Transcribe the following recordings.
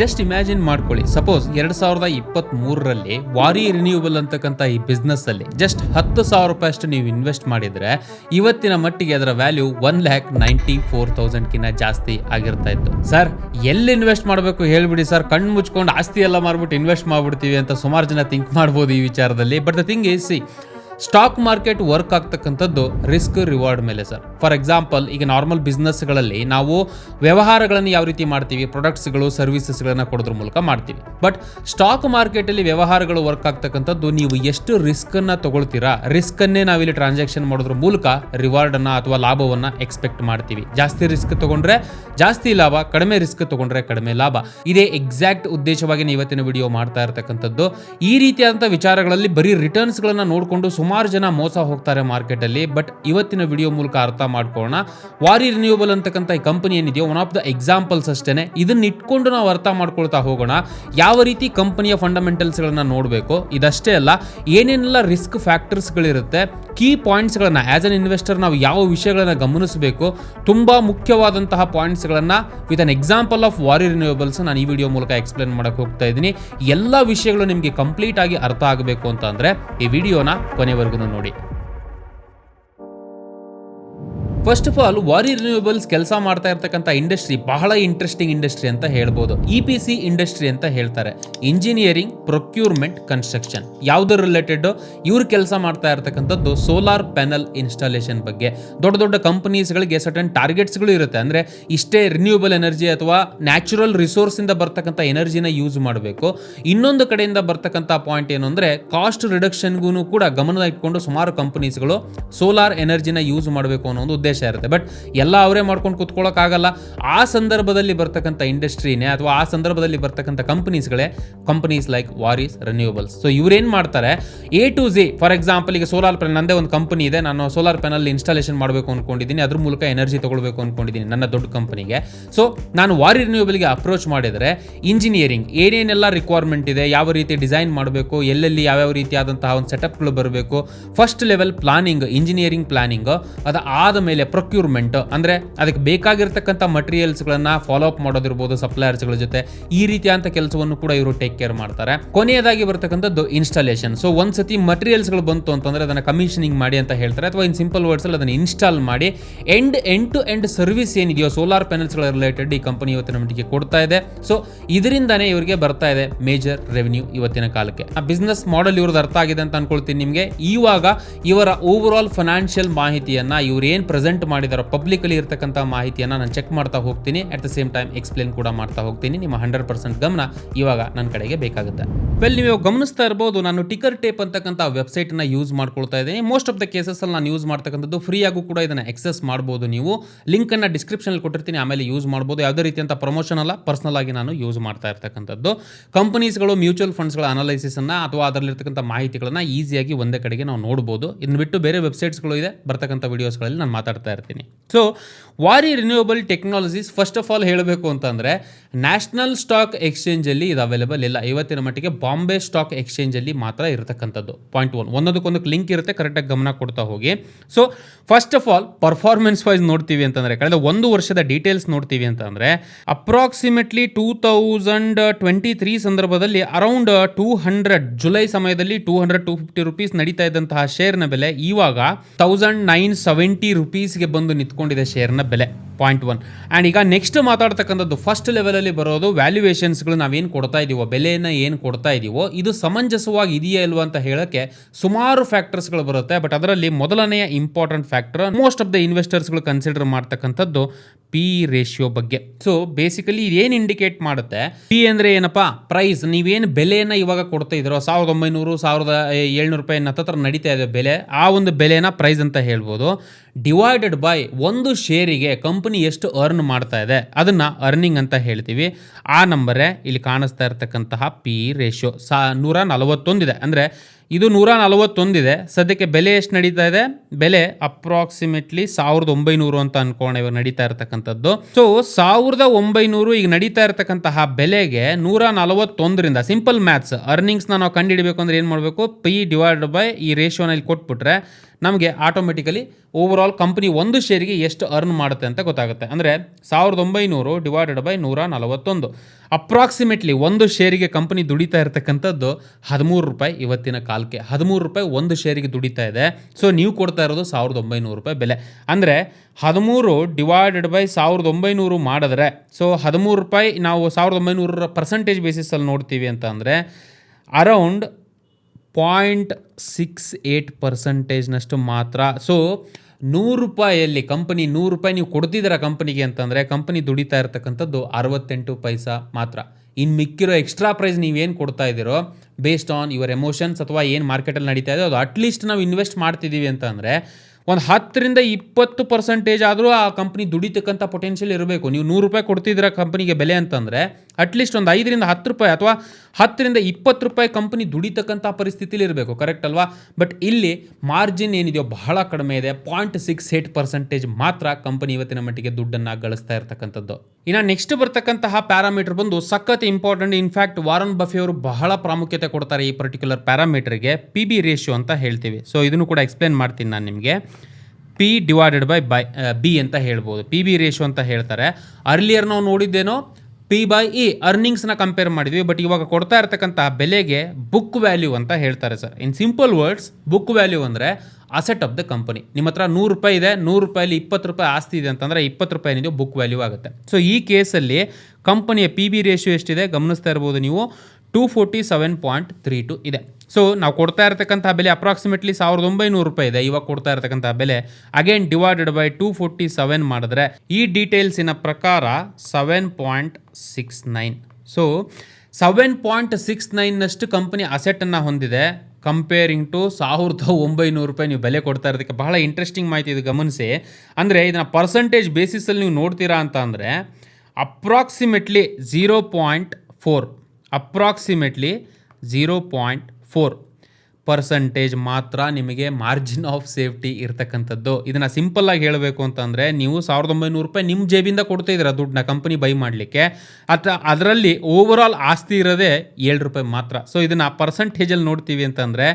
Just imagine ಮಾಡ್ಕೊಳ್ಳಿ. Suppose ಎರಡ್ ಸಾವಿರದ ಇಪ್ಪತ್ತ್ ಮೂರರಲ್ಲಿ ವಾರಿ ರಿನ್ಯೂವಲ್ ಅಂತಕ್ಕಂಥ ಈ ಬಿಸ್ನೆಸ್ ಅಲ್ಲಿ ಜಸ್ಟ್ ಹತ್ತು ಸಾವಿರ ರೂಪಾಯಿ ಅಷ್ಟು ನೀವು ಇನ್ವೆಸ್ಟ್ ಮಾಡಿದ್ರೆ ಇವತ್ತಿನ ಮಟ್ಟಿಗೆ ಅದರ value one lakh ninety four ತೌಸಂಡ್ಕಿಂತ ಜಾಸ್ತಿ ಆಗಿರ್ತಾ ಇತ್ತು. ಸರ್ ಎಲ್ಲಿ ಇನ್ವೆಸ್ಟ್ ಮಾಡಬೇಕು ಹೇಳ್ಬಿಡಿ ಸರ್ ಕಣ್ಣು ಮುಚ್ಕೊಂಡು ಆಸ್ತಿ ಎಲ್ಲ ಮಾರ್ಬಿಟ್ಟು ಇನ್ವೆಸ್ಟ್ ಮಾಡ್ಬಿಡ್ತೀವಿ ಅಂತ ಸುಮಾರು ಜನ ಥಿಂಕ್ ಮಾಡ್ಬೋದು ಈ ವಿಚಾರದಲ್ಲಿ. But the thing is see stock market work ಆಗ್ತಕ್ಕಂಥದ್ದು ರಿಸ್ಕ್ ರಿವಾರ್ಡ್ ಮೇಲೆ ಸರ್. ಫಾರ್ ಎಕ್ಸಾಂಪಲ್, ಈಗ ನಾರ್ಮಲ್ ಬಿಸ್ನೆಸ್ಗಳಲ್ಲಿ ನಾವು ವ್ಯವಹಾರಗಳನ್ನು ಯಾವ ರೀತಿ ಮಾಡ್ತೀವಿ, ಪ್ರಾಡಕ್ಟ್ಸ್ಗಳು, ಸರ್ವಿಸಸ್ಗಳನ್ನು ಕೊಡೋದ್ರ ಮೂಲಕ ಮಾಡ್ತೀವಿ. ಬಟ್ ಸ್ಟಾಕ್ ಮಾರ್ಕೆಟಲ್ಲಿ ವ್ಯವಹಾರಗಳು ವರ್ಕ್ ಆಗ್ತಕ್ಕಂಥದ್ದು ನೀವು ಎಷ್ಟು ರಿಸ್ಕನ್ನು ತಗೊಳ್ತೀರಾ, ರಿಸ್ಕನ್ನೇ ನಾವಿಲ್ಲಿ ಟ್ರಾನ್ಸಾಕ್ಷನ್ ಮಾಡೋದ್ರ ಮೂಲಕ ರಿವಾರ್ಡನ್ನು ಅಥವಾ ಲಾಭವನ್ನು ಎಕ್ಸ್ಪೆಕ್ಟ್ ಮಾಡ್ತೀವಿ. ಜಾಸ್ತಿ ರಿಸ್ಕ್ ತಗೊಂಡ್ರೆ ಜಾಸ್ತಿ ಲಾಭ, ಕಡಿಮೆ ರಿಸ್ಕ್ ತಗೊಂಡ್ರೆ ಕಡಿಮೆ ಲಾಭ. ಇದೇ ಎಕ್ಸಾಕ್ಟ್ ಉದ್ದೇಶವಾಗಿ ಇವತ್ತಿನ ವಿಡಿಯೋ ಮಾಡ್ತಾ ಇರತಕ್ಕಂಥದ್ದು. ಈ ರೀತಿಯಾದಂಥ ವಿಚಾರಗಳಲ್ಲಿ ಬರೀ ರಿಟರ್ನ್ಸ್ಗಳನ್ನು ನೋಡಿಕೊಂಡು ಸುಮಾರು ಜನ ಮೋಸ ಹೋಗ್ತಾರೆ ಮಾರ್ಕೆಟಲ್ಲಿ, ಬಟ್ ಇವತ್ತಿನ ವಿಡಿಯೋ ಮೂಲಕ ಅರ್ಥ ಮಾಡ್ಕೊಳ್ಳೋಣ. ವಾರಿ ರಿನ್ಯೂಬಲ್ ಅಂತಕ್ಕಂಥ ಈ ಕಂಪನಿ ಏನಿದೆಯೋ ಒನ್ ಆಫ್ ದ ಎಕ್ಸಾಂಪಲ್ಸ್ ಅಷ್ಟೇ ಇದನ್ನ ಇಟ್ಕೊಂಡು ನಾವು ಅರ್ಥ ಮಾಡ್ಕೊಳ್ತಾ ಹೋಗೋಣ. ಯಾವ ರೀತಿ ಕಂಪನಿಯ ಫಂಡಮೆಂಟಲ್ಸ್ಗಳನ್ನ ನೋಡಬೇಕು? ಇದಷ್ಟೇ ಅಲ್ಲ, ಏನೇನೆಲ್ಲ ರಿಸ್ಕ್ ಫ್ಯಾಕ್ಟರ್ಸ್ಗಳಿರುತ್ತೆ ಕೀ ಪಾಯಿಂಟ್ಸ್ಗಳನ್ನ ಆಸ್ ಅನ್ ಇನ್ವೆಸ್ಟರ್ ನಾವು ಯಾವ ವಿಷಯಗಳನ್ನ ಗಮನಿಸಬೇಕು, ತುಂಬ ಮುಖ್ಯವಾದಂತಹ ಪಾಯಿಂಟ್ಸ್ಗಳನ್ನ with an example of Waaree ರಿನ್ಯೂಯಬಲ್ಸ್ ನಾನು ಈ ವಿಡಿಯೋ ಮೂಲಕ ಎಕ್ಸ್ಪ್ಲೇನ್ ಮಾಡಕ್ಕೆ ಹೋಗ್ತಾ ಇದ್ದೀನಿ. ಎಲ್ಲ ವಿಷಯಗಳು ನಿಮಗೆ ಕಂಪ್ಲೀಟ್ ಆಗಿ ಅರ್ಥ ಆಗಬೇಕು ಅಂತ ಅಂದ್ರೆ ಈ ವಿಡಿಯೋನ ಕೊನೆವರೆಗೂ ನೋಡಿ. ಫಸ್ಟ್ ಆಫ್ ಆಲ್ ವಾರಿ ರಿನ್ಯೂಬಲ್ಸ್ ಕೆಲಸ ಮಾಡ್ತಾ ಇರ್ತಕ್ಕಂಥ ಇಂಡಸ್ಟ್ರಿ ಬಹಳ ಇಂಟ್ರೆಸ್ಟಿಂಗ್ ಇಂಡಸ್ಟ್ರಿ ಅಂತ ಹೇಳ್ಬೋದು. ಇ ಪಿ ಸಿ ಇಂಡಸ್ಟ್ರಿ ಅಂತ ಹೇಳ್ತಾರೆ. ಇಂಜಿನಿಯರಿಂಗ್ ಪ್ರೊಕ್ಯೂರ್ಮೆಂಟ್ ಕನ್ಸ್ಟ್ರಕ್ಷನ್ ಯಾವ್ದು ರಿಲೇಟೆಡ್ ಇವ್ರು ಕೆಲಸ ಮಾಡ್ತಾ ಇರ್ತಕ್ಕಂಥದ್ದು ಸೋಲಾರ್ ಪ್ಯಾನಲ್ ಇನ್ಸ್ಟಾಲೇಷನ್ ಬಗ್ಗೆ. ದೊಡ್ಡ ದೊಡ್ಡ ಕಂಪನೀಸ್ಗಳಿಗೆ ಸರ್ಟನ್ ಟಾರ್ಗೆಟ್ಸ್ಗಳು ಇರುತ್ತೆ. ಅಂದರೆ ಇಷ್ಟೇ ರಿನ್ಯೂವಲ್ ಎನರ್ಜಿ ಅಥವಾ ನ್ಯಾಚುರಲ್ ರಿಸೋರ್ಸಿಂದ ಬರ್ತಕ್ಕಂಥ ಎನರ್ಜಿನ ಯೂಸ್ ಮಾಡಬೇಕು. ಇನ್ನೊಂದು ಕಡೆಯಿಂದ ಬರ್ತಕ್ಕಂಥ ಪಾಯಿಂಟ್ ಏನು ಅಂದರೆ ಕಾಸ್ಟ್ ರಿಡಕ್ಷನ್ಗೂ ಕೂಡ ಗಮನ ಇಟ್ಕೊಂಡು ಸುಮಾರು ಕಂಪನೀಸ್ಗಳು ಸೋಲಾರ್ ಎನರ್ಜಿನ ಯೂಸ್ ಮಾಡಬೇಕು ಅನ್ನೋ ಒಂದು ಉದ್ದೇಶ ಇರುತ್ತೆ. ಬಟ್ ಎಲ್ಲ ಅವರೇ ಮಾಡ್ಕೊಂಡು ಕೂತ್ಕೊಳ್ಳೋಕ್ಕಾಗಲ್ಲ ಆ ಸಂದರ್ಭದಲ್ಲಿ ಬರ್ತಕ್ಕಂಥ ಇಂಡಸ್ಟ್ರಿನೇ ಅಥವಾ ಆ ಸಂದರ್ಭದಲ್ಲಿ ಬರ್ತಕ್ಕಂಥ ಕಂಪನೀಸ್ಗಳೇ, companies like Waaree's renewables so ಇವ್ರೇನು ಮಾಡ್ತಾರೆ? A to Z for example ಈಗ ಸೋಲಾರ್ ಪ್ಯಾನಲ್ ನಂದೇ ಒಂದು ಕಂಪನಿ ಇದೆ. ನಾನು ಸೋಲಾರ್ ಪ್ಯಾನಲ್ ಇನ್ಸ್ಟಾಲೇಷನ್ ಮಾಡಬೇಕು ಅಂದ್ಕೊಂಡಿದ್ದೀನಿ ಅದ್ರ ಮೂಲಕ ಎನರ್ಜಿ ತೊಗೊಳ್ಬೇಕು ಅಂದ್ಕೊಂಡಿದ್ದೀನಿ ನನ್ನ ದೊಡ್ಡ ಕಂಪನಿಗೆ ಸೊ ನಾನು ವಾರಿ ರಿನ್ಯೂಬಲ್ಗೆ ಅಪ್ರೋಚ್ ಮಾಡಿದರೆ ಇಂಜಿನಿಯರಿಂಗ್ ಏನೇನೆಲ್ಲ ರಿಕ್ವೈರ್ಮೆಂಟ್ ಇದೆ, ಯಾವ ರೀತಿ ಡಿಸೈನ್ ಮಾಡಬೇಕು, ಎಲ್ಲೆಲ್ಲಿ ಯಾವ್ಯಾವ ರೀತಿಯಾದಂತಹ ಒಂದು ಸೆಟಪ್ಗಳು ಬರಬೇಕು first level planning engineering planning ಅದು ಮೇಲೆ ಪ್ರೊಕ್ಯೂರ್ಮೆಂಟ್ ಅಂದರೆ ಅದಕ್ಕೆ ಬೇಕಾಗಿರ್ತಕ್ಕಂಥ ಮಟೀರಿಯಲ್ಸ್ಗಳನ್ನು ಫಾಲೋ ಅಪ್ ಮಾಡೋದಿರ್ಬೋದು ಸಪ್ಲೈಯರ್ಸ್ಗಳ ಜೊತೆ. ಈ ರೀತಿಯಾದಂಥ ಕೆಲಸವನ್ನು ಕೂಡ ಇವರು ಟೇಕ್ ಕೇರ್ ಮಾಡ್ತಾರೆ. ಕೊನೆಯದಾಗಿ ಬರ್ತಕ್ಕಂಥದ್ದು ಇನ್ಸ್ಟಾಲೇಷನ್ ಸೊ ಒಂದ್ಸತಿ ಮಟೀರಿಯಲ್ಸ್ಗಳು ಬಂತು ಅಂತಂದ್ರೆ ಅದನ್ನು ಕಮಿಷನಿಂಗ್ ಮಾಡಿ ಅಂತ ಹೇಳ್ತಾರೆ. ಅಥವಾ ಇನ್ ಸಿಂಪಲ್ ವರ್ಡ್ಸಲ್ಲಿ ಅದನ್ನ ಇನ್ಸ್ಟಾಲ್ ಮಾಡಿ end end to end service ಏನಿದೆಯೋ ಸೋಲಾರ್ ಪ್ಯಾನಲ್ಸ್ಗಳ ರಿಲೇಟೆಡ್ ಈ ಕಂಪನಿ ಇವತ್ತಿನ ಮಟ್ಟಿಗೆ ಕೊಡ್ತಾ ಇದೆ. ಸೊ ಇದರಿಂದಾನೇ ಇವರಿಗೆ ಬರ್ತಾ ಇದೆ ಮೇಜರ್ ರೆವೆನ್ಯೂ ಇವತ್ತಿನ ಕಾಲಕ್ಕೆ. ಆ ಬಿಸ್ನೆಸ್ ಮಾಡೆಲ್ ಇವ್ರದ್ದು ಅರ್ಥ ಆಗಿದೆ ಅಂತ ಅನ್ಕೊಳ್ತೀನಿ ನಿಮಗೆ. ಇವಾಗ ಇವರ ಓವರ್ ಆಲ್ ಫೈನಾನ್ಷಿಯಲ್ ಮಾಹಿತಿಯನ್ನ ಇವ್ರು ಏನು ಪ್ರೆಸೆಂಟ್ ಮಾಡಿದಾರೋ ಪಬ್ಲಿಕಲ್ಲಿ ಇರ್ತಕ್ಕಂಥ ಮಾಹಿತಿಯನ್ನ ನಾನು ಚೆಕ್ ಮಾಡ್ತಾ ಹೋಗ್ತೀನಿ. At the same time explain ಕೂಡ ಮಾಡ್ತಾ ಹೋಗ್ತೀನಿ. ನಿಮ್ಮ ಹಂಡ್ರೆಡ್ ಪರ್ಸೆಂಟ್ ಗಮನ ಇವಾಗ ನನ್ನ ಕಡೆಗೆ ಬೇಕಾಗುತ್ತೆ. ವೆಲ್ ನೀವು ಗಮನಿಸ್ತಾ ಇರ್ಬೋದು, ನಾನು ಟಿಕರ್ ಟೇಪ್ ಅಂತಕ್ಕಂಥ ವೆಬ್ಸೈಟ್ನ ಯೂಸ್ ಮಾಡ್ಕೊಳ್ತಾ ಇದ್ದೀನಿ. ಮೋಸ್ಟ್ ಆಫ್ ದ ಕೇಸಸ್ ಅಲ್ಲಿ ನಾನು ಯೂಸ್ ಮಾಡ್ತಕ್ಕಂಥದ್ದು ಫ್ರೀ ಆಗು ಕೂಡ ಇದನ್ನ ಎಕ್ಸೆಸ್ ಮಾಡ್ಬೋದು ನೀವು. ಲಿಂಕ್ ಅನ್ನ ಡಿಸ್ಕ್ರಿಪ್ಷನ್ ಕೊಟ್ಟಿರ್ತೀನಿ, ಆಮೇಲೆ ಯೂಸ್ ಮಾಡ್ಬೋದು. ಯಾವುದೇ ರೀತಿಯಂತ ಪ್ರಮೋಷನ್ ಅಲ್ಲ ಪರ್ಸನಲ್ ಆಗಿ ನಾನು ಯೂಸ್ ಮಾಡ್ತಾ ಇರ್ತಕ್ಕಂಥದ್ದು. ಕಂಪನೀಸ್ಗಳು ಮ್ಯೂಚುವಲ್ ಫಂಡ್ಸ್ಗಳ ಅನ್ನ ಅಥವಾ ಅದರಲ್ಲಿರ್ತಕ್ಕಂಥ ಮಾಹಿತಿಗಳನ್ನ ಈಸಿಯಾಗಿ ಒಂದೇ ಕಡೆಗೆ ನಾವು ನೋಡ್ಬೋದು. ಇದನ್ನ ಬಿಟ್ಟು ಬೇರೆ ವೆಬ್ಸೈಟ್ಸ್ಗಳು ಇದೆ, ಬರ್ತಕ್ಕಂಥ ವಿಡಿಯೋಸ್ಗಳಲ್ಲಿ ನಾನು ಮಾತಾಡ್ತಾ ಇರ್ತೀನಿ. So Waaree renewable technologies first of all ಹೇಳಬೇಕು ಅಂತಂದರೆ ನ್ಯಾಷನಲ್ ಸ್ಟಾಕ್ ಎಕ್ಸ್ಚೇಂಜಲ್ಲಿ ಇದು ಅವೈಲೇಬಲ್ ಇಲ್ಲ. ಇವತ್ತಿನ ಮಟ್ಟಿಗೆ ಬಾಂಬೆ ಸ್ಟಾಕ್ ಎಕ್ಸ್ಚೇಂಜಲ್ಲಿ ಮಾತ್ರ ಇರತಕ್ಕಂಥದ್ದು. ಪಾಯಿಂಟ್ ಒನ್ ಒಂದೊಂದಕ್ಕೊಂದಕ್ಕೆ ಲಿಂಕ್ ಇರುತ್ತೆ ಕರೆಕ್ಟಾಗಿ ಗಮನ ಕೊಡ್ತಾ ಹೋಗಿ. So first of all performance wise ನೋಡ್ತೀವಿ ಅಂತಂದರೆ, ಕಳೆದ ಒಂದು ವರ್ಷದ ಡೀಟೇಲ್ಸ್ ನೋಡ್ತೀವಿ ಅಂತಂದರೆ approximately two thousand twenty three ಸಂದರ್ಭದಲ್ಲಿ ಅರೌಂಡ್ ಟೂ ಹಂಡ್ರೆಡ್ ಜುಲೈ ಸಮಯದಲ್ಲಿ two hundred two fifty rupees ನಡೀತಾ ಇದ್ದಂತಹ ಶೇರ್ನ ಬೆಲೆ ಇವಾಗ ತೌಸಂಡ್ ನೈನ್ ಸೆವೆಂಟಿ ರುಪೀಸ್ಗೆ ಬಂದು ನಿಂತ್ಕೊಂಡಿದೆ ಶೇರ್ನ ಬೆಲೆ. Point one. ಆ್ಯಂಡ್ ಈಗ ನೆಕ್ಸ್ಟ್ ಮಾತಾಡ್ತಕ್ಕಂಥದ್ದು ಫಸ್ಟ್ ಲೆವೆಲಲ್ಲಿ ಬರೋದು ವ್ಯಾಲ್ಯೂಯೇಷನ್ಸ್ಗಳು ನಾವೇನು ಕೊಡ್ತಾ ಇದೀವೋ, ಬೆಲೆಯನ್ನು ಏನು ಕೊಡ್ತಾ ಇದೀವೋ, ಇದು ಸಮಂಜಸವಾಗಿ ಇದೆಯಾ ಇಲ್ವಾ ಅಂತ ಹೇಳೋಕ್ಕೆ ಸುಮಾರು ಫ್ಯಾಕ್ಟರ್ಸ್ಗಳು ಬರುತ್ತೆ. ಬಟ್ ಅದರಲ್ಲಿ ಮೊದಲನೆಯ important factor most of the ಇನ್ವೆಸ್ಟರ್ಸ್ಗಳು consider ಮಾಡ್ತಕ್ಕಂಥದ್ದು ಪಿ ರೇಷಿಯೋ ಬಗ್ಗೆ. ಸೊ ಬೇಸಿಕಲಿ ಇದೇನು ಇಂಡಿಕೇಟ್ ಮಾಡುತ್ತೆ? ಪಿ ಅಂದರೆ ಏನಪ್ಪ? ಪ್ರೈಸ್ ನೀವೇನು ಬೆಲೆಯನ್ನು ಇವಾಗ ಕೊಡ್ತಾ ಇದ್ದೀರೋ ಸಾವಿರದ ಒಂಬೈನೂರು ಸಾವಿರದ ಏಳ್ನೂರು ರೂಪಾಯಿ ಹತ್ತತ್ರ ನಡೀತಾ ಇದೆ ಬೆಲೆ. ಆ ಒಂದು ಬೆಲೆನ ಪ್ರೈಸ್ ಅಂತ ಹೇಳ್ಬೋದು. ಡಿವೈಡೆಡ್ ಬೈ ಒಂದು ಶೇರಿಗೆ ಕಂಪನಿ ಎಷ್ಟು ಅರ್ನ್ ಮಾಡ್ತಾ ಇದೆ, ಅದನ್ನು ಅರ್ನಿಂಗ್ ಅಂತ ಹೇಳ್ತೀವಿ. ಆ ನಂಬರೇ ಇಲ್ಲಿ ಕಾಣಿಸ್ತಾ ಇರತಕ್ಕಂತಹ ಪಿ ರೇಷಿಯೋ ಸಾ ನೂರ ನಲವತ್ತೊಂದಿದೆ ಅಂದರೆ ಇದು ನೂರ ನಲವತ್ತೊಂದಿದೆ ಸದ್ಯಕ್ಕೆ ಬೆಲೆ ಎಷ್ಟು ನಡೀತಾ ಇದೆ? ಬೆಲೆ ಅಪ್ರಾಕ್ಸಿಮೇಟ್ಲಿ ಸಾವಿರದ ಒಂಬೈನೂರು ಅಂತ ಅನ್ಕೋಣ ಇವಾಗ ನಡೀತಾ ಇರತಕ್ಕಂಥದ್ದು. ಸೊ ಸಾವಿರದ ಒಂಬೈನೂರು ಈಗ ನಡೀತಾ ಇರತಕ್ಕಂತಹ ಬೆಲೆಗೆ ನೂರ ನಲವತ್ತೊಂದರಿಂದ ಸಿಂಪಲ್ ಮ್ಯಾಥ್ಸ್ ಅರ್ನಿಂಗ್ಸ್ನ ನಾವು ಕಂಡುಹಿಡಬೇಕು ಅಂದ್ರೆ ಏನು ಮಾಡಬೇಕು? ಪಿ ಡಿವೈಡ್ ಬೈ ಈ ರೇಷಿಯೋನಲ್ಲಿ ಕೊಟ್ಬಿಟ್ರೆ ನಮಗೆ ಆಟೋಮೆಟಿಕಲಿ ಓವರ್ ಆಲ್ ಕಂಪ್ನಿ ಒಂದು ಶೇರಿಗೆ ಎಷ್ಟು ಅರ್ನ್ ಮಾಡುತ್ತೆ ಅಂತ ಗೊತ್ತಾಗುತ್ತೆ. ಅಂದರೆ ಸಾವಿರದ ಒಂಬೈನೂರು ಡಿವೈಡೆಡ್ ಬೈ ನೂರ ನಲವತ್ತೊಂದು ಅಪ್ರಾಕ್ಸಿಮೇಟ್ಲಿ ಒಂದು ಶೇರಿಗೆ ಕಂಪ್ನಿ ದುಡಿತಾ ಇರತಕ್ಕಂಥದ್ದು ಹದಿಮೂರು ರೂಪಾಯಿ ಇವತ್ತಿನ ಕಾಲಕ್ಕೆ ಹದಿಮೂರು ರೂಪಾಯಿ ಒಂದು ಶೇರಿಗೆ ದುಡಿತಾ ಇದೆ. ಸೊ ನೀವು ಕೊಡ್ತಾ ಇರೋದು ಸಾವಿರದ ಒಂಬೈನೂರು ರೂಪಾಯಿ ಬೆಲೆ. ಅಂದರೆ ಹದಿಮೂರು ಡಿವೈಡೆಡ್ ಬೈ ಸಾವಿರದ ಒಂಬೈನೂರು ಮಾಡಿದ್ರೆ ಸೊ ಹದಿಮೂರು ರೂಪಾಯಿ ನಾವು ಸಾವಿರದ ಒಂಬೈನೂರರ ಪರ್ಸೆಂಟೇಜ್ ಬೇಸಿಸಲ್ಲಿ ನೋಡ್ತೀವಿ ಅಂತ ಅಂದರೆ ಅರೌಂಡ್ ಪಾಯಿಂಟ್ ಸಿಕ್ಸ್ ಏಯ್ಟ್ ಪರ್ಸೆಂಟೇಜ್ನಷ್ಟು ಮಾತ್ರ. ಸೊ ನೂರು ರೂಪಾಯಿಯಲ್ಲಿ ಕಂಪನಿ ನೂರು ರೂಪಾಯಿ ನೀವು ಕೊಡ್ತಿದ್ದೀರಾ ಕಂಪನಿಗೆ ಅಂತಂದರೆ ಕಂಪನಿ ದುಡಿತಾ ಇರ್ತಕ್ಕಂಥದ್ದು ಅರವತ್ತೆಂಟು ಪೈಸಾ ಮಾತ್ರ. ಇನ್ನು ಮಿಕ್ಕಿರೋ ಎಕ್ಸ್ಟ್ರಾ ಪ್ರೈಸ್ ನೀವೇನು ಕೊಡ್ತಾ ಇದ್ದೀರೋ ಬೇಸ್ಡ್ ಆನ್ ಯುವರ್ ಎಮೋಷನ್ಸ್ ಅಥವಾ ಏನು ಮಾರ್ಕೆಟಲ್ಲಿ ನಡೀತಾ ಇದೆ ಅದು ಅಟ್ಲೀಸ್ಟ್ ನಾವು ಇನ್ವೆಸ್ಟ್ ಮಾಡ್ತಿದ್ದೀವಿ ಅಂತಂದರೆ, ಒಂದು ಹತ್ತರಿಂದ ಇಪ್ಪತ್ತು ಪರ್ಸೆಂಟೇಜ್ ಆದರೂ ಆ ಕಂಪ್ನಿ ದುಡಿತಕ್ಕಂಥ ಪೊಟೆನ್ಷಿಯಲ್ ಇರಬೇಕು. ನೀವು ನೂರು ರೂಪಾಯಿ ಕೊಡ್ತಿದ್ದೀರಾ ಕಂಪ್ನಿಗೆ ಬೆಲೆ ಅಂತಂದರೆ ಅಟ್ಲೀಸ್ಟ್ ಒಂದು ಐದರಿಂದ ಹತ್ತು ರೂಪಾಯಿ ಅಥವಾ ಹತ್ತರಿಂದ ಇಪ್ಪತ್ತು ರೂಪಾಯಿ ಕಂಪನಿ ದುಡಿತಕ್ಕಂಥ ಪರಿಸ್ಥಿತಿಲಿ ಇರಬೇಕು ಕರೆಕ್ಟ್ ಅಲ್ವಾ? ಬಟ್ ಇಲ್ಲಿ ಮಾರ್ಜಿನ್ ಏನಿದೆಯೋ ಬಹಳ ಕಡಿಮೆ ಇದೆ. ಪಾಯಿಂಟ್ ಸಿಕ್ಸ್ ಏಟ್ ಪರ್ಸೆಂಟೇಜ್ ಮಾತ್ರ ಕಂಪನಿ ಇವತ್ತಿನ ಮಟ್ಟಿಗೆ ದುಡ್ಡನ್ನು ಗಳಿಸ್ತಾ ಇರ್ತಕ್ಕಂಥದ್ದು. ಇನ್ನು ನೆಕ್ಸ್ಟ್ ಬರ್ತಕ್ಕಂತಹ ಪ್ಯಾರಾಮೀಟರ್ ಬಂದು ಸಖತ್ ಇಂಪಾರ್ಟೆಂಟ್ ಇನ್ಫ್ಯಾಕ್ಟ್ ವಾರನ್ ಬಫೆ ಅವರು ಬಹಳ ಪ್ರಾಮುಖ್ಯತೆ ಕೊಡ್ತಾರೆ ಈ ಪರ್ಟಿಕ್ಯುಲರ್ ಪ್ಯಾರಾಮೀಟರ್ಗೆ ಪಿ ಬಿ ರೇಷಿಯೋ ಅಂತ ಹೇಳ್ತೀವಿ. ಸೊ ಇದನ್ನು ಕೂಡ ಎಕ್ಸ್ಪ್ಲೇನ್ ಮಾಡ್ತೀನಿ ನಾನು ನಿಮಗೆ. P divided by by B ಅಂತ ಹೇಳ್ಬೋದು. ಪಿ ಬಿ ರೇಷೋ ಅಂತ ಹೇಳ್ತಾರೆ. ಅರ್ಲಿಯರ್ ನಾವು ನೋಡಿದ್ದೇನೋ ಪಿ ಬೈ ಇ ಅರ್ನಿಂಗ್ಸ್ನ ಕಂಪೇರ್ ಮಾಡಿದ್ವಿ ಬಟ್ ಇವಾಗ ಕೊಡ್ತಾ ಇರ್ತಕ್ಕಂಥ ಬೆಲೆಗೆ ಬುಕ್ ವ್ಯಾಲ್ಯೂ ಅಂತ ಹೇಳ್ತಾರೆ sir in simple words book value ಅಂದರೆ ಅಸೆಟ್ ಆಫ್ ದ ಕಂಪನಿ ನಿಮ್ಮ ಹತ್ರ ನೂರು ರೂಪಾಯಿ ಇದೆ, ನೂರು ರೂಪಾಯಲ್ಲಿ ಇಪ್ಪತ್ತು ರೂಪಾಯಿ ಆಸ್ತಿ ಇದೆ ಅಂತಂದರೆ ಇಪ್ಪತ್ತು ರೂಪಾಯಿ ಏನಿದೆ ಬುಕ್ ವ್ಯಾಲ್ಯೂ ಆಗುತ್ತೆ. ಸೊ ಈ ಕೇಸಲ್ಲಿ ಕಂಪನಿಯ ಪಿ ಬಿ ರೇಷಿಯೋ ಎಷ್ಟಿದೆ, ಗಮನಿಸ್ತಾ ಇರ್ಬೋದು ನೀವು. Two forty seven point three two ಇದೆ. ಸೊ ನಾವು ಕೊಡ್ತಾ ಇರತಕ್ಕಂಥ ಬೆಲೆ ಅಪ್ರಾಕ್ಸಿಮೇಟ್ಲಿ ಸಾವಿರದ ಒಂಬೈನೂರು ರೂಪಾಯಿ ಇದೆ. ಇವಾಗ ಕೊಡ್ತಾ ಇರತಕ್ಕಂಥ ಬೆಲೆ again divided by two forty seven ಮಾಡಿದ್ರೆ ಈ ಡೀಟೇಲ್ಸಿನ ಪ್ರಕಾರ seven point six nine so seven point six ನೈನ್ನಷ್ಟು ಕಂಪನಿ ಅಸೆಟನ್ನು ಹೊಂದಿದೆ. ಕಂಪೇರಿಂಗ್ ಟು ಸಾವಿರದ ಒಂಬೈನೂರು ರೂಪಾಯಿ ನೀವು ಬೆಲೆ ಕೊಡ್ತಾ ಇರೋದಕ್ಕೆ ಬಹಳ ಇಂಟ್ರೆಸ್ಟಿಂಗ್ ಮಾಹಿತಿ ಇದು ಗಮನಿಸಿ. ಅಂದರೆ ಇದನ್ನು ಪರ್ಸಂಟೇಜ್ ಬೇಸಿಸಲ್ಲಿ ನೀವು ನೋಡ್ತೀರಾ ಅಂತ ಅಂದರೆ approximately zero point four approximately zero point four percentage ಮಾತ್ರ ನಿಮಗೆ ಮಾರ್ಜಿನ್ ಆಫ್ ಸೇಫ್ಟಿ ಇರ್ತಕ್ಕಂಥದ್ದು. ಇದನ್ನು ಸಿಂಪಲ್ಲಾಗಿ ಹೇಳಬೇಕು ಅಂತಂದರೆ, ನೀವು ಸಾವಿರದ ಒಂಬೈನೂರು ರೂಪಾಯಿ ನಿಮ್ಮ ಜೇಬಿಂದ ಕೊಡ್ತಾ ಇದ್ದೀರ ದುಡ್ಡನ್ನ ಕಂಪ್ನಿ ಬೈ ಮಾಡಲಿಕ್ಕೆ. ಅಥವಾ ಅದರಲ್ಲಿ ಓವರ್ ಆಲ್ ಆಸ್ತಿ ಇರೋದೇ ಏಳು ರೂಪಾಯಿ ಮಾತ್ರ. ಸೊ ಇದನ್ನು ಪರ್ಸಂಟೇಜಲ್ಲಿ ನೋಡ್ತೀವಿ ಅಂತಂದರೆ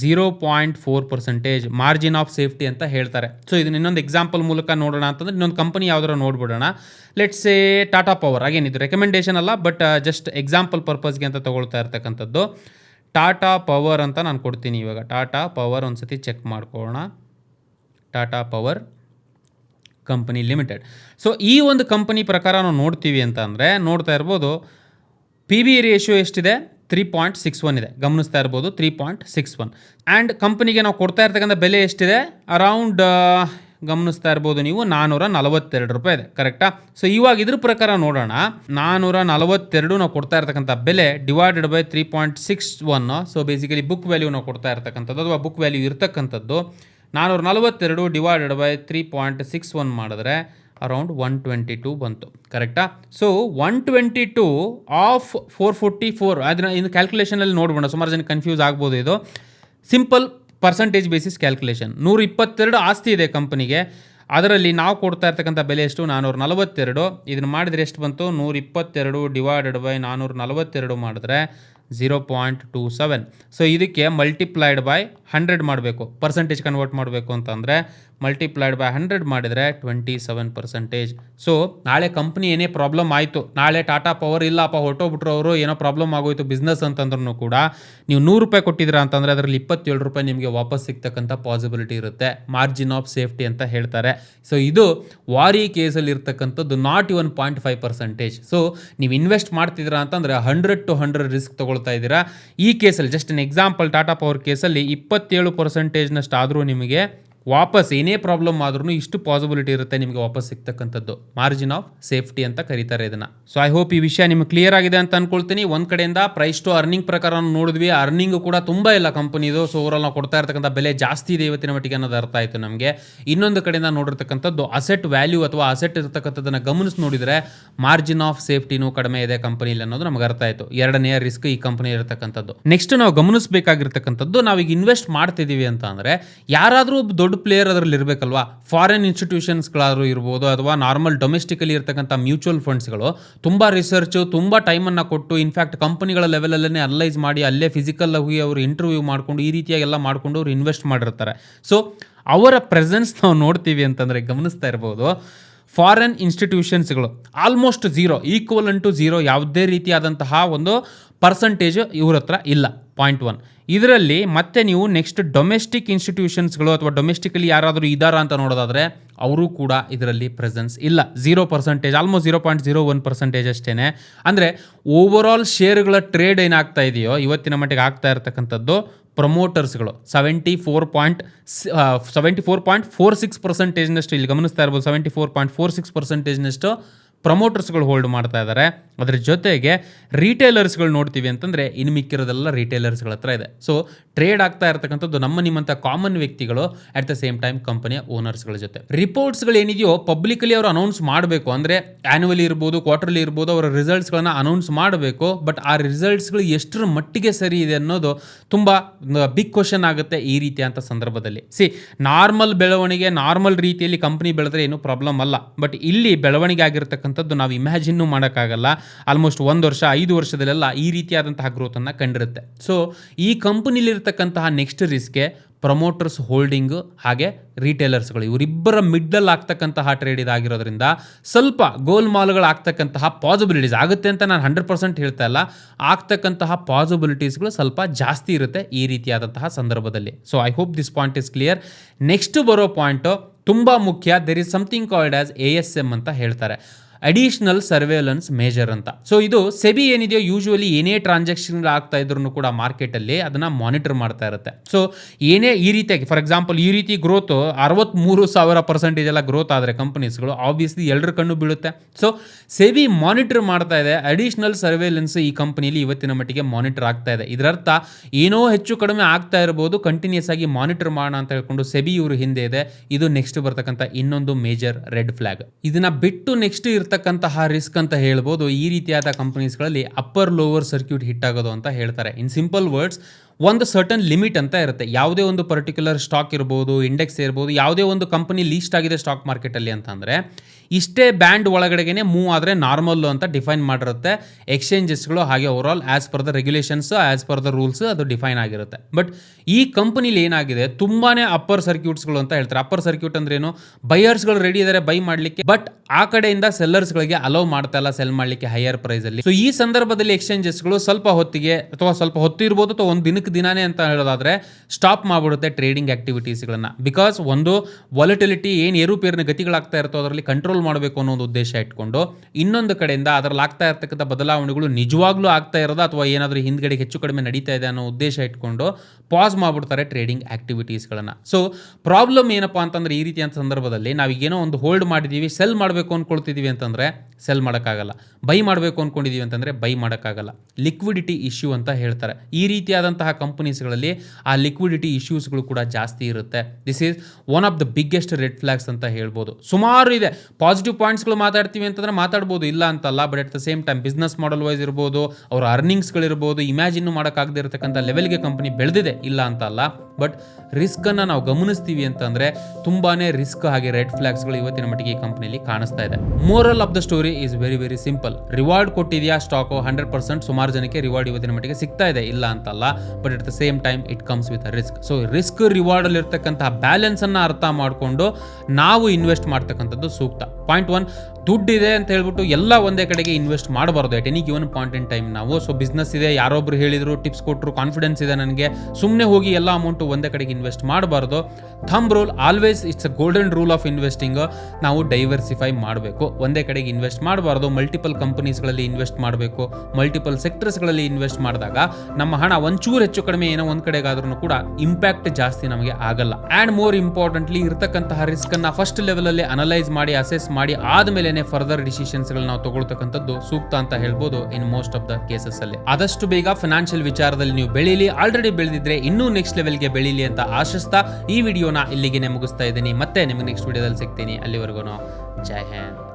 zero point four percentage margin of safety ಅಂತ ಹೇಳ್ತಾರೆ. ಸೊ ಇದನ್ನ ಇನ್ನೊಂದು ಎಕ್ಸಾಂಪಲ್ ಮೂಲಕ ನೋಡೋಣ ಅಂತಂದ್ರೆ ಇನ್ನೊಂದು ಕಂಪನಿ ಯಾವ್ದಾರ ನೋಡ್ಬಿಡೋಣ. ಲೆಟ್ಸ್ ಎ ಟಾಟಾ ಪವರ್ ಆಗೇನಿದು ರೆಕಮೆಂಡೇಷನ್ ಅಲ್ಲ ಬಟ್ ಜಸ್ಟ್ ಎಕ್ಸಾಂಪಲ್ ಪರ್ಪಸ್ಗೆ ಅಂತ ತಗೊಳ್ತಾ ಇರ್ತಕ್ಕಂಥದ್ದು. ಟಾಟಾ ಪವರ್ ಅಂತ ನಾನು ಕೊಡ್ತೀನಿ ಇವಾಗ. ಟಾಟಾ ಪವರ್ ಒಂದು ಸತಿ ಚೆಕ್ ಮಾಡ್ಕೊಳ್ಳೋಣ Tata power company limited so ಈ ಒಂದು ಕಂಪನಿ ಪ್ರಕಾರ ನಾವು ನೋಡ್ತೀವಿ ಅಂತ ಅಂದರೆ, ನೋಡ್ತಾ ಇರ್ಬೋದು ಪಿ ಬಿ ರೇಷಿಯೋ ಎಷ್ಟಿದೆ? ತ್ರೀ ಪಾಯಿಂಟ್ ಸಿಕ್ಸ್ ಒನ್ ಇದೆ. ಗಮನಿಸ್ತಾ ಇರ್ಬೋದು three point six one and ಕಂಪ್ನಿಗೆ ನಾವು ಕೊಡ್ತಾ ಇರ್ತಕ್ಕಂಥ ಬೆಲೆ ಎಷ್ಟಿದೆ? ಅರೌಂಡ್ ಗಮನಿಸ್ತಾ ಇರ್ಬೋದು ನೀವು ನಾನ್ನೂರ ನಲವತ್ತೆರಡು ರೂಪಾಯಿ ಇದೆ. ಕರೆಕ್ಟಾ ಸೊ ಇವಾಗ ಇದ್ರ ಪ್ರಕಾರ ನೋಡೋಣ. ನಾನ್ನೂರ ನಲವತ್ತೆರಡು ನಾವು ಕೊಡ್ತಾ ಇರ್ತಕ್ಕಂಥ ಬೆಲೆ divided by three point six one so basically book value ನಾವು ಕೊಡ್ತಾ ಇರ್ತಕ್ಕಂಥದ್ದು ಅಥವಾ ಬುಕ್ ವ್ಯಾಲ್ಯೂ ಇರ್ತಕ್ಕಂಥದ್ದು ನಾನ್ನೂರ ನಲವತ್ತೆರಡು divided by three point six one ಮಾಡಿದ್ರೆ ಅರೌಂಡ್ ಒನ್ ಟ್ವೆಂಟಿ ಟೂ ಬಂತು ಕರೆಕ್ಟಾ so one twenty two of four forty four ಅದನ್ನ ಇನ್ನು ಕ್ಯಾಲ್ಕುಲೇಷನಲ್ಲಿ ನೋಡ್ಬೋಣ ಸುಮಾರು ಜನ ಕನ್ಫ್ಯೂಸ್ ಆಗ್ಬೋದು ಇದು. ಸಿಂಪಲ್ ಪರ್ಸಂಟೇಜ್ ಬೇಸಿಸ್ ಕ್ಯಾಲ್ಕುಲೇಷನ್ ನೂರ ಇಪ್ಪತ್ತೆರಡು ಆಸ್ತಿ ಇದೆ ಕಂಪನಿಗೆ. ಅದರಲ್ಲಿ ನಾವು ಕೊಡ್ತಾ ಇರ್ತಕ್ಕಂಥ ಬೆಲೆ ಎಷ್ಟು? ನಾನ್ನೂರ ನಲವತ್ತೆರಡು ಇದನ್ನು ಮಾಡಿದರೆ ಎಷ್ಟು ಬಂತು? ನೂರ ಇಪ್ಪತ್ತೆರಡು ಡಿವೈಡೆಡ್ ಬೈ ನಾನ್ನೂರ ನಲವತ್ತೆರಡು ಮಾಡಿದ್ರೆ zero point two seven so ಇದಕ್ಕೆ ಮಲ್ಟಿಪ್ಲೈಡ್ ಬೈ ಹಂಡ್ರೆಡ್ ಮಾಡಬೇಕು. ಪರ್ಸೆಂಟೇಜ್ ಕನ್ವರ್ಟ್ ಮಾಡಬೇಕು ಅಂತಂದರೆ ಮಲ್ಟಿಪ್ಲೈಡ್ ಬೈ ಹಂಡ್ರೆಡ್ ಮಾಡಿದರೆ ಟ್ವೆಂಟಿ ಸೆವೆನ್ ಪರ್ಸೆಂಟೇಜ್ ಸೊ ನಾಳೆ ಕಂಪ್ನಿ ಏನೇ ಪ್ರಾಬ್ಲಮ್ ಆಯಿತು, ನಾಳೆ ಟಾಟಾ ಪವರ್ ಇಲ್ಲಪ್ಪ, ಹೊರಟೋಗ್ಬಿಟ್ರು ಅವರು, ಏನೋ ಪ್ರಾಬ್ಲಮ್ ಆಗೋಯ್ತು ಬಿಸ್ನೆಸ್ ಅಂತಂದ್ರೂ ಕೂಡ, ನೀವು ನೂರು ರೂಪಾಯಿ ಕೊಟ್ಟಿದ್ದೀರಾ ಅಂತಂದರೆ ಅದರಲ್ಲಿ ಇಪ್ಪತ್ತೇಳು ರೂಪಾಯಿ ನಿಮಗೆ ವಾಪಸ್ ಸಿಗ್ತಕ್ಕಂಥ ಪಾಸಿಬಿಲಿಟಿ ಇರುತ್ತೆ. ಮಾರ್ಜಿನ್ ಆಫ್ ಸೇಫ್ಟಿ ಅಂತ ಹೇಳ್ತಾರೆ. ಸೊ ಇದು ವಾರಿ ಕೇಸಲ್ಲಿ ಇರ್ತಕ್ಕಂಥದ್ದು not even point five percentage so ನೀವು ಇನ್ವೆಸ್ಟ್ ಮಾಡ್ತಿದ್ದೀರಾ ಅಂತಂದರೆ ಹಂಡ್ರೆಡ್ ಟು ಹಂಡ್ರೆಡ್ ರಿಸ್ಕ್ ತೊಗೊಳ್ತಾ ಇದ್ದೀರಾ. ಈ ಕೇಸಲ್ಲಿ just an example Tata power ಕೇಸಲ್ಲಿ ಇಪ್ಪತ್ತೇಳು ಪರ್ಸೆಂಟೇಜ್ನಷ್ಟು ಆದರೂ ನಿಮಗೆ ವಾಪಸ್ ಏನೇ ಪ್ರಾಬ್ಲಮ್ ಆದ್ರೂ ಇಷ್ಟು ಪಾಸಿಬಿಲಿಟಿ ಇರುತ್ತೆ ನಿಮಗೆ ವಾಪಸ್ ಸಿಗ್ತಕ್ಕಂಥದ್ದು. ಮಾರ್ಜಿನ್ ಆಫ್ ಸೇಫ್ಟಿ ಅಂತ ಕರೀತಾರೆ ಇದನ್ನ. ಸೊ ಐ ಹೋಪ್ ಈ ವಿಷಯ ನಿಮ್ಗೆ ಕ್ಲಿಯರ್ ಆಗಿದೆ ಅಂತ ಅನ್ಕೊಳ್ತೀನಿ. ಒಂದ್ ಕಡೆಯಿಂದ ಪ್ರೈಸ್ ಟು ಅರ್ನಿಂಗ್ ಪ್ರಕಾರ ನೋಡಿದ್ವಿ. ಅರ್ನಿಂಗ್ ಕೂಡ ತುಂಬಾ ಇಲ್ಲ ಕಂಪನಿದು ಸೊ ಓವರಾಲ್ ನಾವು ಕೊಡ್ತಾ ಇರ್ತಕ್ಕಂಥ ಬೆಲೆ ಜಾಸ್ತಿ ಇದೆ ಇವತ್ತಿನ ಮಟ್ಟಿಗೆ ಅನ್ನೋದು ಅರ್ಥ ಆಯ್ತು ನಮಗೆ. ಇನ್ನೊಂದು ಕಡೆಯಿಂದ ನೋಡಿರ್ತಕ್ಕಂಥದ್ದು ಅಸೆಟ್ ವ್ಯಾಲ್ಯೂ ಅಥವಾ ಅಸೆಟ್ ಇರತಕ್ಕಂಥದ್ದನ್ನು ಗಮನಿಸಿ ನೋಡಿದ್ರೆ ಮಾರ್ಜಿನ್ ಆಫ್ ಸೇಫ್ಟಿನೂ ಕಡಿಮೆ ಇದೆ ಕಂಪನಿಲಿ ಅನ್ನೋದು ನಮ್ಗೆ ಅರ್ಥ ಆಯ್ತು. ಎರಡನೆಯ ರಿಸ್ಕ್ ಈ ಕಂಪನಿ ಇರತಕ್ಕಂಥದ್ದು. ನೆಕ್ಸ್ಟ್ ನಾವು ಗಮನಿಸಬೇಕಾಗಿರ್ತಕ್ಕಂಥದ್ದು ನಾವೀಗ ಇನ್ವೆಸ್ಟ್ ಮಾಡ್ತಿದೀವಿ ಅಂತ ಅಂದರೆ ಯಾರಾದರೂ ದೊಡ್ಡ ಪ್ಲೇಯರ್ ಅದರಲ್ಲಿ ಇರಬೇಕಲ್ವಾ? ಫಾರಿನ್ ಇನ್ಸ್ಟಿಟ್ಯೂಷನ್ಸ್ಗಳಾದರೂ ಇರ್ಬೋದು, ಅಥವಾ ನಾರ್ಮಲ್ ಡೊಮೆಸ್ಟಿಕಲಿ ಇರ್ತಕ್ಕಂಥ ಮ್ಯೂಚುವಲ್ ಫಂಡ್ಸ್ಗಳು ತುಂಬ ರಿಸರ್ಚು ತುಂಬ ಟೈಮನ್ನು ಕೊಟ್ಟು ಇನ್ಫ್ಯಾಕ್ಟ್ ಕಂಪನಿಗಳ ಲೆವೆಲಲ್ಲೇ ಅನಲೈಸ್ ಮಾಡಿ, ಅಲ್ಲೇ ಫಿಸಿಕಲ್ ಹೋಗಿ ಅವರು ಇಂಟರ್ವ್ಯೂ ಮಾಡಿಕೊಂಡು, ಈ ರೀತಿಯಾಗೆಲ್ಲ ಮಾಡಿಕೊಂಡು ಅವ್ರು ಇನ್ವೆಸ್ಟ್ ಮಾಡಿರ್ತಾರೆ. ಸೊ ಅವರ ಪ್ರೆಸೆನ್ಸ್ ನಾವು ನೋಡ್ತೀವಿ ಅಂತಂದರೆ ಗಮನಿಸ್ತಾ ಇರ್ಬೋದು. Foreign ಇನ್ಸ್ಟಿಟ್ಯೂಷನ್ಸ್ಗಳು almost zero equal to zero ಯಾವುದೇ ರೀತಿಯಾದಂತಹ ಒಂದು ಪರ್ಸಂಟೇಜ್ ಇವ್ರ ಹತ್ರ ಇಲ್ಲ ಪಾಯಿಂಟ್ ಒನ್ ಇದರಲ್ಲಿ ಮತ್ತೆ ನೀವು ನೆಕ್ಸ್ಟ್ ಡೊಮೆಸ್ಟಿಕ್ ಇನ್ಸ್ಟಿಟ್ಯೂಷನ್ಸ್ಗಳು ಅಥವಾ ಡೊಮೆಸ್ಟಿಕಲಿ ಯಾರಾದರೂ ಇದ್ದಾರಾ ಅಂತ ನೋಡೋದಾದರೆ, ಅವರು ಕೂಡ ಇದರಲ್ಲಿ ಪ್ರೆಸೆನ್ಸ್ ಇಲ್ಲ. Zero percentage almost zero point zero one percentage ಅಷ್ಟೇ ಅಂದರೆ ಓವರಾಲ್ ಶೇರ್ಗಳ ಟ್ರೇಡ್ ಏನಾಗ್ತಾ ಇದೆಯೋ, ಇವತ್ತಿನ ಮಟ್ಟಿಗೆ ಆಗ್ತಾ ಇರತಕ್ಕಂಥದ್ದು ಪ್ರಮೋಟರ್ಸ್ಗಳು seventy four point seventy four point four six ಪರ್ಸೆಂಟೇಜ್ನಷ್ಟು ಇಲ್ಲಿ ಗಮನಿಸ್ತಾ ಇರ್ಬೋದು. Seventy four point four six ಪರ್ಸೆಂಟೇಜ್ನಷ್ಟು ಪ್ರಮೋಟರ್ಸ್ಗಳು ಹೋಲ್ಡ್ ಮಾಡ್ತಾ ಇದ್ದಾರೆ ಅದರ ಜೊತೆಗೆ ರೀಟೇಲರ್ಸ್ಗಳು ನೋಡ್ತೀವಿ ಅಂತಂದರೆ ಇನ್ನು ಮಿಕ್ಕಿರೋದೆಲ್ಲ ರೀಟೇಲರ್ಸ್ಗಳ ಹತ್ರ ಇದೆ. ಸೊ ಟ್ರೇಡ್ ಆಗ್ತಾ ಇರತಕ್ಕಂಥದ್ದು ನಮ್ಮ ನಿಮ್ಮಂಥ ಕಾಮನ್ ವ್ಯಕ್ತಿಗಳು ಅಟ್ ದ ಸೇಮ್ ಟೈಮ್ ಕಂಪನಿಯ ಓನರ್ಸ್ಗಳ ಜೊತೆ. ರಿಪೋರ್ಟ್ಸ್ಗಳು ಏನಿದೆಯೋ ಪಬ್ಲಿಕಲಿ ಅವರು ಅನೌನ್ಸ್ ಮಾಡಬೇಕು. ಅಂದರೆ ಆ್ಯನ್ಯುವಲಿ ಇರ್ಬೋದು ಕ್ವಾರ್ಟರ್ಲಿ ಇರ್ಬೋದು, ಅವರ ರಿಸಲ್ಟ್ಸ್ಗಳನ್ನು ಅನೌನ್ಸ್ ಮಾಡಬೇಕು. ಬಟ್ ಆ ರಿಸಲ್ಟ್ಸ್ಗಳು ಎಷ್ಟರ ಮಟ್ಟಿಗೆ ಸರಿ ಇದೆ ಅನ್ನೋದು ತುಂಬ ಬಿಗ್ ಕ್ವಶನ್ ಆಗುತ್ತೆ ಈ ರೀತಿಯಂಥ ಸಂದರ್ಭದಲ್ಲಿ. ಸಿ ನಾರ್ಮಲ್ ಬೆಳವಣಿಗೆ ನಾರ್ಮಲ್ ರೀತಿಯಲ್ಲಿ ಕಂಪ್ನಿ ಬೆಳೆದ್ರೆ ಏನೂ ಪ್ರಾಬ್ಲಮ್ ಅಲ್ಲ. ಬಟ್ ಇಲ್ಲಿ ಬೆಳವಣಿಗೆ ಆಗಿರ್ತಕ್ಕಂಥದ್ದು ನಾವು ಇಮ್ಯಾಜಿನ್ನು ಮಾಡೋಕ್ಕಾಗಲ್ಲ. ಆಲ್ಮೋಸ್ಟ್ ಒಂದು ವರ್ಷ, ಐದು ವರ್ಷದಲ್ಲೆಲ್ಲ ಈ ರೀತಿಯಾದಂತಹ ಗ್ರೋತನ್ನು ಕಂಡಿರುತ್ತೆ. ಸೊ ಈ ಕಂಪನಿಲಿರ್ತಕ್ಕಂತಹ ನೆಕ್ಸ್ಟ್ ರಿಸ್ಕ್ಗೆ ಪ್ರಮೋಟರ್ಸ್ ಹೋಲ್ಡಿಂಗು ಹಾಗೆ ರೀಟೇಲರ್ಸ್ಗಳು ಇವರಿಬ್ಬರ ಮಿಡ್ಡಲ್ಲಿ ಆಗ್ತಕ್ಕಂತಹ ಟ್ರೇಡ್ ಇದಾಗಿರೋದ್ರಿಂದ ಸ್ವಲ್ಪ ಗೋಲ್ ಮಾಲ್ಗಳಾಗ್ತಕ್ಕಂತಹ ಪಾಸಿಬಿಲಿಟೀಸ್ ಆಗುತ್ತೆ ಅಂತ ನಾನು ಹಂಡ್ರೆಡ್ ಪರ್ಸೆಂಟ್ ಹೇಳ್ತಾ ಇಲ್ಲ. ಆಗ್ತಕ್ಕಂತಹ ಪಾಸಿಬಿಲಿಟೀಸ್ಗಳು ಸ್ವಲ್ಪ ಜಾಸ್ತಿ ಇರುತ್ತೆ ಈ ರೀತಿಯಾದಂತಹ ಸಂದರ್ಭದಲ್ಲಿ. So I hope this point is clear next ಬರೋ ಪಾಯಿಂಟು ತುಂಬ ಮುಖ್ಯ. There is something called as A S M ಅಂತ ಹೇಳ್ತಾರೆ. ಅಡಿಷನಲ್ ಸರ್ವೇಲೆನ್ಸ್ ಮೇಜರ್ ಅಂತ. ಸೊ ಇದು ಸೆಬಿ ಏನಿದೆಯೋ ಯೂಶುವಲಿ ಏನೇ ಟ್ರಾನ್ಸಾಕ್ಷನ್ ಆಗ್ತಾ ಇದ್ರು ಕೂಡ ಮಾರ್ಕೆಟಲ್ಲಿ ಅದನ್ನ ಮಾನಿಟರ್ ಮಾಡ್ತಾ ಇರುತ್ತೆ. ಸೊ ಏನೇ ಈ ರೀತಿಯಾಗಿ ಫಾರ್ ಎಕ್ಸಾಂಪಲ್ ಈ ರೀತಿ ಗ್ರೋತ್ ಅರವತ್ತ್ಮೂರು ಸಾವಿರ ಪರ್ಸೆಂಟೇಜ್ ಎಲ್ಲ ಗ್ರೋತ್ ಆದರೆ ಕಂಪನೀಸ್ಗಳು ಆಬ್ವಿಯಸ್ಲಿ ಎಲ್ಲರ ಕಣ್ಣು ಬೀಳುತ್ತೆ. ಸೊ ಸೆಬಿ ಮಾನಿಟರ್ ಮಾಡ್ತಾ ಇದೆ ಅಡಿಷನಲ್ ಸರ್ವೇಲೆನ್ಸ್ ಈ ಕಂಪನಿಯಲ್ಲಿ ಇವತ್ತಿನ ಮಟ್ಟಿಗೆ ಮಾನಿಟರ್ ಆಗ್ತಾ ಇದೆ. ಇದರರ್ಥ, ಏನೋ ಹೆಚ್ಚು ಕಡಿಮೆ ಆಗ್ತಾ ಇರಬಹುದು ಕಂಟಿನ್ಯೂಸ್ ಆಗಿ ಮಾನಿಟರ್ ಮಾಡೋಣ ಅಂತ ಹೇಳ್ಕೊಂಡು ಸೆಬಿ ಇವರು ಹಿಂದೆ ಇದೆ. ಇದು ನೆಕ್ಸ್ಟ್ ಬರ್ತಕ್ಕಂಥ ಇನ್ನೊಂದು ಮೇಜರ್ ರೆಡ್ ಫ್ಲಾಗ್ ಇದನ್ನ ಬಿಟ್ಟು ನೆಕ್ಸ್ಟ್ ಇರ್ತಕ್ಕಂತಹ ರಿಸ್ಕ್ ಅಂತ ಹೇಳ್ಬೋದು ಈ ರೀತಿಯಾದ ಕಂಪನೀಸ್ಗಳಲ್ಲಿ ಅಪ್ಪರ್ ಲೋವರ್ ಸರ್ಕ್ಯೂಟ್ ಹಿಟ್ ಆಗೋದು ಅಂತ ಹೇಳ್ತಾರೆ. ಇನ್ ಸಿಂಪಲ್ ವರ್ಡ್ಸ್ ಒಂದು ಸರ್ಟನ್ ಲಿಮಿಟ್ ಅಂತ ಇರುತ್ತೆ. ಯಾವುದೇ ಒಂದು ಪರ್ಟಿಕ್ಯುಲರ್ ಸ್ಟಾಕ್ ಇರ್ಬೋದು ಇಂಡೆಕ್ಸ್ ಇರ್ಬೋದು, ಯಾವುದೇ ಒಂದು ಕಂಪನಿ ಲೀಸ್ಟ್ ಆಗಿದೆ ಸ್ಟಾಕ್ ಮಾರ್ಕೆಟಲ್ಲಿ ಅಂತಂದರೆ ಇಷ್ಟೇ ಬ್ಯಾಂಡ್ ಒಳಗಡೆಗೆ ಮೂವ್ ಆದರೆ ನಾರ್ಮಲ್ ಅಂತ ಡಿಫೈನ್ ಮಾಡಿರುತ್ತೆ. ಎಕ್ಸ್ಚೇಂಜಸ್ಗಳು ಹಾಗೆ overall as per the regulations as per the rules ಅದು ಡಿಫೈನ್ ಆಗಿರುತ್ತೆ. ಬಟ್ ಈ ಕಂಪನಿಲಿ ಏನಾಗಿದೆ? ತುಂಬಾ ಅಪ್ಪರ್ ಸರ್ಕ್ಯೂಟ್ಸ್ಗಳು ಅಂತ ಹೇಳ್ತಾರೆ. ಅಪ್ಪರ್ ಸರ್ಕ್ಯೂಟ್ ಅಂದ್ರೆ ಏನು? ಬೈಯರ್ಸ್ಗಳು ರೆಡಿ ಇದ್ದಾರೆ ಬೈ ಮಾಡಲಿಕ್ಕೆ. ಬಟ್ ಆ ಕಡೆಯಿಂದ ಸೆಲ್ಲರ್ಸ್ಗಳಿಗೆ ಅಲೋ ಮಾಡ್ತಾ ಇಲ್ಲ ಸೆಲ್ ಮಾಡಲಿಕ್ಕೆ ಹೈಯರ್ ಪ್ರೈಸಲ್ಲಿ ಸೊ ಈ ಸಂದರ್ಭದಲ್ಲಿ ಎಕ್ಸ್ಚೇಂಜಸ್ಗಳು ಸ್ವಲ್ಪ ಹೊತ್ತಿಗೆ ಅಥವಾ ಸ್ವಲ್ಪ ಹೊತ್ತು ಇರ್ಬೋದು ಅಥವಾ ಒಂದು ದಿನಕ್ಕೆ ದಿನಾನೇ ಅಂತ ಹೇಳೋದಾದರೆ ಸ್ಟಾಪ್ ಮಾಡಿಬಿಡುತ್ತೆ ಟ್ರೇಡಿಂಗ್ ಆ್ಯಕ್ಟಿವಿಟೀಸ್ಗಳನ್ನು ಬಿಕಾಸ್ ಒಂದು ವಾಲಿಟಿಲಿಟಿ ಏನು ಏರುಪೇರಿನ ಗತಿಗಳಾಗ್ತಾ ಇರ್ತೋ ಅದರಲ್ಲಿ ಕಂಟ್ರೋಲ್ ಮಾಡಬೇಕು ಅನ್ನೋ ಒಂದು ಉದ್ದೇಶ ಇಟ್ಕೊಂಡು ಇನ್ನೊಂದು ಕಡೆಯಿಂದ ಅದರಲ್ಲಿ ಆಗ್ತಾ ಇರ್ತಕ್ಕಂಥ ಬದಲಾವಣೆಗಳು ನಿಜವಾಗ್ಲೂ ಆಗ್ತಾ ಇರೋದು ಅಥವಾ ಏನಾದರೂ ಹಿಂದ್ಗಡೆ ಹೆಚ್ಚು ಕಡಿಮೆ ನಡೀತಾ ಇದೆ ಅನ್ನೋ ಉದ್ದೇಶ ಇಟ್ಕೊಂಡು ಪಾಸ್ ಮಾಡಿಬಿಡ್ತಾರೆ ಟ್ರೇಡಿಂಗ್ ಆ್ಯಕ್ಟಿವಿಟೀಸ್ಗಳನ್ನು ಸೊ ಪ್ರಾಬ್ಲಮ್ ಏನಪ್ಪಾ ಅಂತಂದ್ರೆ ಈ ರೀತಿಯ ಸಂದರ್ಭದಲ್ಲಿ ನಾವೀಗೇನೋ ಒಂದು ಹೋಲ್ಡ್ ಮಾಡಿದ್ದೀವಿ ಸೆಲ್ ಮಾಡಬೇಕು ಅಂದ್ಕೊಳ್ತಿದ್ದೀವಿ ಅಂತಂದರೆ ಸೆಲ್ ಮಾಡೋಕ್ಕಾಗಲ್ಲ. ಬೈ ಮಾಡಬೇಕು ಅಂದ್ಕೊಂಡಿದ್ದೀವಿ ಅಂತಂದರೆ ಬೈ ಮಾಡೋಕ್ಕಾಗಲ್ಲ. ಲಿಕ್ವಿಡಿಟಿ ಇಶ್ಯೂ ಅಂತ ಹೇಳ್ತಾರೆ. ಈ ರೀತಿಯಾದಂತಹ ಕಂಪನೀಸ್ಗಳಲ್ಲಿ ಆ ಲಿಕ್ವಿಡಿಟಿ ಇಶ್ಯೂಸ್ಗಳು ಕೂಡ ಜಾಸ್ತಿ ಇರುತ್ತೆ. This is one of the biggest red flags ಅಂತ ಹೇಳ್ಬೋದು. ಸುಮಾರು ಇದೆ. ಪಾಸಿಟಿವ್ ಪಾಯಿಂಟ್ಸ್ಗಳು ಮಾತಾಡ್ತೀವಿ ಅಂತಂದ್ರೆ ಮಾತಾಡ್ಬೋದು, ಇಲ್ಲ ಅಂತಲ್ಲ but at the same time business model wise ಇರ್ಬೋದು, ಅವ್ರ ಅರ್ನಿಂಗ್ಸ್ಗಳಿರ್ಬೋದು ಇಮ್ಯಾಜಿನ್ ಮಾಡೋಕ್ಕಾಗದೇ ಇರತಕ್ಕಂಥ ಲೆವೆಲ್ಗೆ ಕಂಪನಿ ಬೆಳೆದಿದೆ, ಇಲ್ಲ ಅಂತ ಅಲ್ಲ ಬಟ್ ರಿಸ್ಕನ್ನು ನಾವು ಗಮನಿಸ್ತೀವಿ ಅಂತಂದರೆ ತುಂಬಾ ರಿಸ್ಕ್ ಹಾಗೆ ರೆಡ್ ಫ್ಲಾಗ್ಸ್ಗಳು ಇವತ್ತಿನ ಮಟ್ಟಿಗೆ ಈ ಕಂಪನಿಯಲ್ಲಿ ಕಾಣಿಸ್ತಾ ಇದೆ. Moral of the story is very very simple reward ಕೊಟ್ಟಿದೆಯಾ stock hundred percent ಸುಮಾರು ಜನಕ್ಕೆ ರಿವಾರ್ಡ್ ಇವತ್ತಿನ ಮಟ್ಟಿಗೆ ಸಿಗ್ತಾ ಇದೆ. ಇಲ್ಲ ಅಂತಲ್ಲ but at the same time it comes with a risk so risk ರಿವಾರ್ಡಲ್ಲಿ ಇರ್ತಕ್ಕಂತಹ ಬ್ಯಾಲೆನ್ಸನ್ನು ಅರ್ಥ ಮಾಡಿಕೊಂಡು ನಾವು ಇನ್ವೆಸ್ಟ್ ಮಾಡ್ತಕ್ಕಂಥದ್ದು ಸೂಕ್ತ. ಪಾಯಿಂಟ್ ಒನ್ ದುಡ್ಡಿದೆ ಅಂತ ಹೇಳ್ಬಿಟ್ಟು ಎಲ್ಲ ಒಂದೇ ಕಡೆಗೆ ಇನ್ವೆಸ್ಟ್ ಮಾಡಬಾರ್ದು. At any given point in time ನಾವು. ಸೊ ಬಿಸ್ನೆಸ್ ಇದೆ, ಯಾರೊಬ್ರು ಹೇಳಿದ್ರು ಟಿಪ್ಸ್ ಕೊಟ್ಟರು ಕಾನ್ಫಿಡೆನ್ಸ್ ಇದೆ ನನಗೆ. ಸುಮ್ಮನೆ ಹೋಗಿ ಎಲ್ಲ ಅಮೌಂಟು ಒಂದೇ ಕಡೆಗೆ ಇನ್ವೆಸ್ಟ್ ಮಾಡಬಾರ್ದು. Thumb rule always it's a golden rule of investing ನಾವು ಡೈವರ್ಸಿಫೈ ಮಾಡಬೇಕು. ಒಂದೇ ಕಡೆಗೆ ಇನ್ವೆಸ್ಟ್ ಮಾಡಬಾರ್ದು. ಮಲ್ಟಿಪಲ್ ಕಂಪನೀಸ್ಗಳಲ್ಲಿ ಇನ್ವೆಸ್ಟ್ ಮಾಡಬೇಕು. ಮಲ್ಟಿಪಲ್ ಸೆಕ್ಟರ್ಸ್ಗಳಲ್ಲಿ ಇನ್ವೆಸ್ಟ್ ಮಾಡಿದಾಗ ನಮ್ಮ ಹಣ ಒಂಚೂರು ಹೆಚ್ಚು ಕಡಿಮೆ ಏನೋ ಒಂದು ಕಡೆಗಾದ್ರೂ ಕೂಡ ಇಂಪ್ಯಾಕ್ಟ್ ಜಾಸ್ತಿ ನಮಗೆ ಆಗಲ್ಲ. ಆ್ಯಂಡ್ ಮೋರ್ ಇಂಪಾರ್ಟೆಂಟ್ಲಿ ಇರ್ತಕ್ಕಂತಹ ರಿಸ್ಕನ್ನು ಫಸ್ಟ್ ಲೆವೆಲಲ್ಲಿ ಅನಲೈಸ್ ಮಾಡಿ ಅಸೆಸ್ ಮಾಡಿ ಆದಮೇಲೆ ಫರ್ದರ್ ಡಿಸಿಷನ್ಸ್ಗಳು ನಾವು ತಗೊಳ್ತಕ್ಕಂಥದ್ದು ಸೂಕ್ತ ಅಂತ ಹೇಳ್ಬೋದು in most of the cases ಅಲ್ಲಿ. ಆದಷ್ಟು ಬೇಗ ಫೈನಾನ್ಷಿಯಲ್ ವಿಚಾರದಲ್ಲಿ ನೀವು ಬೆಳೀಲಿ ಆಲ್ರೆಡಿ ಬೆಳೆದಿದ್ರೆ ಇನ್ನೂ ನೆಕ್ಸ್ಟ್ ಲೆವೆಲ್ಗೆ ಬೆಳೀಲಿ ಅಂತ ಆಶಿಸ್ತಾ ಈ ವಿಡಿಯೋನ ಇಲ್ಲಿಗೆ ಮುಗಿಸ್ತಾ ಇದ್ದೀನಿ. ಮತ್ತೆ ನಿಮಗೆ ನೆಕ್ಸ್ಟ್ ವಿಡಿಯೋದಲ್ಲಿ ಸಿಗ್ತೀನಿ. ಅಲ್ಲಿವರೆಗೂ ಜೈ ಹಿಂದ್.